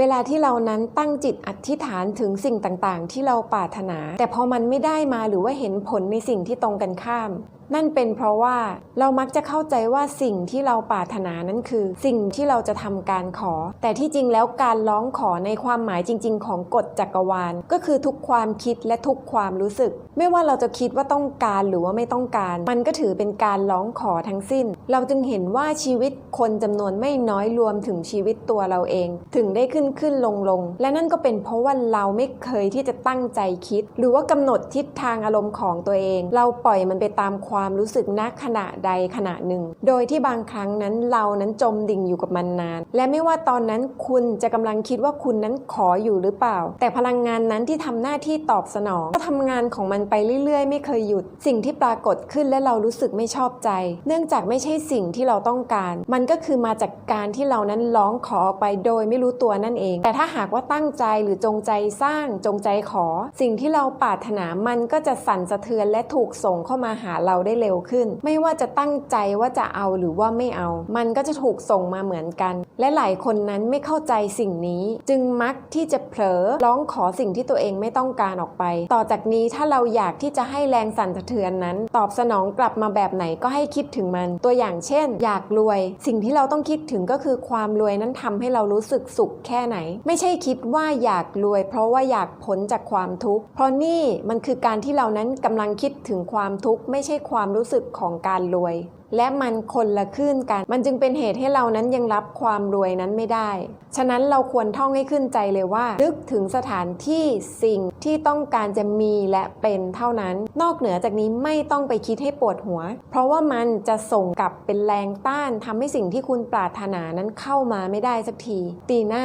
เวลาที่เรานั้นตั้งจิตอธิษฐานถึงสิ่งต่างๆ ที่เราปรารถนา แต่พอมันไม่ได้มาหรือว่าเห็นผลในสิ่งที่ตรงกันข้าม นั่นเป็นเพราะว่าเรามักจะเข้าใจว่าสิ่งที่เราปรารถนานั้นคือ สิ่งที่เราจะทำการขอ แต่ที่จริงแล้วการร้องขอในความหมายจริง ๆ ของกฎจักรวาล ก็คือทุกความคิดและทุกความรู้สึก ไม่ว่าเราจะคิดว่าต้องการหรือว่าไม่ต้องการ มันก็ถือเป็นการร้องขอทั้งสิ้น เราจึงเห็นว่าชีวิตคนจำนวนไม่น้อยรวมถึงชีวิตตัวเราเอง ถึงได้ขึ้นขึ้นลงลงและนั่นก็เป็นเพราะว่าเราไม่เคยที่จะตั้งใจคิด หรือว่ากำหนดทิศทางอารมณ์ของตัวเอง เราปล่อยมันไปตามความความรู้สึกณขณะใดขณะหนึ่ง โดยที่บางครั้งนั้นเรานั้นจมดิ่งอยู่กับมันนาน และไม่ว่าตอนนั้นคุณจะกำลังคิดว่าคุณนั้นขออยู่หรือเปล่า แต่พลังงานนั้นที่ทำหน้าที่ตอบสนอง ก็ทำงานของมันไปเรื่อยๆ ไม่เคยหยุด สิ่งที่ปรากฏขึ้นและเรารู้สึกไม่ชอบใจ เนื่องจากไม่ใช่สิ่งที่เราต้องการ มันก็คือมาจากการที่เรานั้นร้องขอออกไปโดยไม่รู้ตัวนั่นเอง แต่ถ้าหากว่าตั้งใจหรือจงใจสร้างจงใจขอ สิ่งที่เราปรารถนามันก็จะสั่นสะเทือนและถูกส่งเข้ามาหาเราได้เร็วขึ้น ไม่ว่าจะตั้งใจว่าจะเอาหรือว่าไม่เอา มันก็จะถูกส่งมาเหมือนกัน และหลายคนนั้นไม่เข้าใจสิ่งนี้ จึงมักที่จะเผลอร้องขอสิ่งที่ตัวเองไม่ต้องการออกไป ต่อจากนี้ถ้าเราอยากที่จะให้แรงสั่นสะเทือนนั้น ตอบสนองกลับมาแบบไหนก็ให้คิดถึงมัน ตัวอย่างเช่น อยากรวย สิ่งที่เราต้องคิดถึงก็คือความรวยนั้นทำให้เรารู้สึกสุขแค่ไหน ไม่ใช่คิดว่าอยากรวย เพราะว่าอยากพ้นจากความทุกข์เพราะนี่มันคือการที่เรานั้นกำลังคิดถึงความทุกข์ไม่ใช่ความรู้สึกของการรวย และมันคนละคลื่นกัน มันจึงเป็นเหตุให้เรานั้นยังรับความรวยนั้นไม่ได้ ฉะนั้นเราควรท่องให้ขึ้นใจเลยว่า นึกถึงสถานที่สิ่งที่ต้องการจะมีและเป็นเท่านั้น นอกเหนือจากนี้ไม่ต้องไปคิดให้ปวดหัว เพราะว่ามันจะส่งกลับเป็นแรงต้านทำให้สิ่งที่คุณปรารถนานั้นเข้ามาไม่ได้สักที ตีหน้า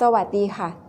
สวัสดีค่ะ